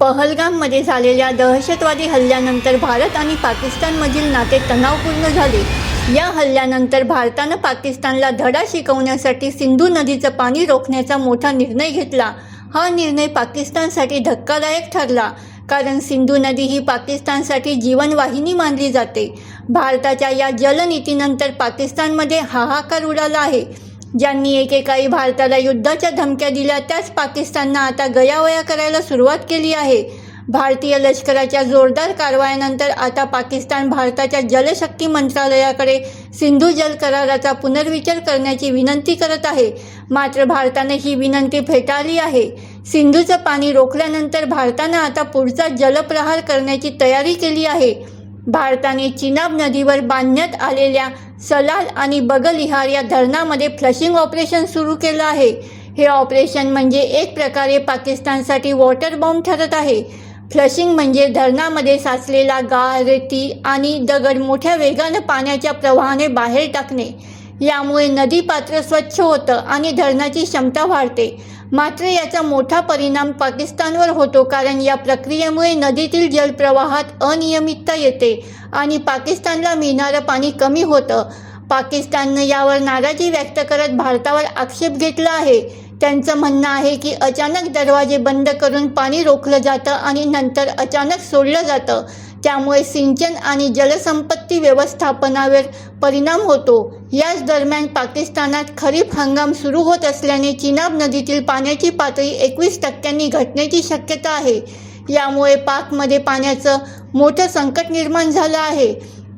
पहलगाममध्ये झालेल्या दहशतवादी हल्ल्यानंतर भारत आणि पाकिस्तानमधील नाते तणावपूर्ण झाले. या हल्ल्यानंतर भारतानं पाकिस्तानला धडा शिकवण्यासाठी सिंधू नदीचं पाणी रोखण्याचा मोठा निर्णय घेतला. हा निर्णय पाकिस्तानसाठी धक्कादायक ठरला कारण सिंधू नदी ही पाकिस्तानसाठी जीवनवाहिनी मानली जाते. भारताच्या या जलनीतीनंतर पाकिस्तानमध्ये हाहाकार उडाला आहे. ज्यांनी एकेकाळी भारताला युद्धाच्या धमक्या दिल्या त्याच पाकिस्ताननं आता गयावया करायला सुरुवात केली आहे. भारतीय लष्कराच्या जोरदार कारवायानंतर आता पाकिस्तान भारताच्या जलशक्ती मंत्रालयाकडे सिंधू जल कराराचा पुनर्विचार करण्याची विनंती करत आहे. मात्र भारताने ही विनंती फेटाळली आहे. सिंधूचं पाणी रोखल्यानंतर भारतानं आता पुढचा जलप्रहार करण्याची तयारी केली आहे. भारताने चिनाब नदीवर बांधण्यात आलेल्या सलाल आणि बगलिहार या धरणामध्ये फ्लशिंग ऑपरेशन सुरू केलं आहे. हे ऑपरेशन म्हणजे एक प्रकारे पाकिस्तानसाठी वॉटर बॉम्ब ठरत आहे. फ्लशिंग म्हणजे धरणामध्ये साचलेला गाळ रेती आणि दगड मोठ्या वेगानं पाण्याच्या प्रवाहाने बाहेर टाकणे. यामुळे नदी पात्र स्वच्छ होतं आणि धरणाची क्षमता वाढते. मात्र याचा मोठा परिणाम पाकिस्तानवर होतो कारण या प्रक्रियेमुळे नदीतील जलप्रवाहात अनियमितता येते आणि पाकिस्तानला मिळणारं पाणी कमी होतं. पाकिस्ताननं यावर नाराजी व्यक्त करत भारतावर आक्षेप घेतला आहे. त्यांचं म्हणणं आहे की अचानक दरवाजे बंद करून पाणी रोखलं जातं आणि नंतर अचानक सोडलं जातं. त्यामुळे सिंचन आणि जलसंपत्ती व्यवस्थापनावर परिणाम होतो. याच दरम्यान पाकिस्तानात खरीप हंगाम सुरू होत असल्याने चिनाब नदीतील पाण्याची पातळी एकवीस टक्क्यांनी घटण्याची शक्यता आहे. यामुळे पाकमध्ये पाण्याचं मोठं संकट निर्माण झालं आहे.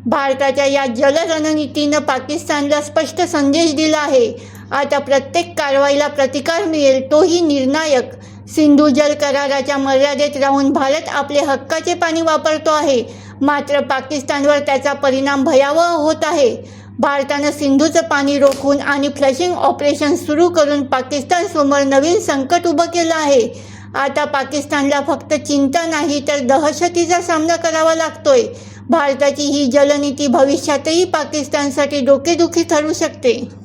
भारताच्या या जलरणनीतीनं पाकिस्तानला स्पष्ट संदेश दिला आहे. आता प्रत्येक कारवाईला प्रतिकार मिळेल तोही निर्णायक. सिंधू जल कराराच्या मर्यादेत राहून भारत आपले हक्काचे पाणी वापरतो आहे. मात्र पाकिस्तानवर त्याचा परिणाम भयावह होत आहे. भारतानं सिंधूचं पाणी रोखून आणि फ्लशिंग ऑपरेशन सुरू करून पाकिस्तानसमोर नवीन संकट उभं केलं आहे. आता पाकिस्तानला फक्त चिंता नाही तर दहशतीचा सामना करावा लागतोय. भारताची ही जलनीती भविष्यातही पाकिस्तानसाठी डोकेदुखी ठरू शकते.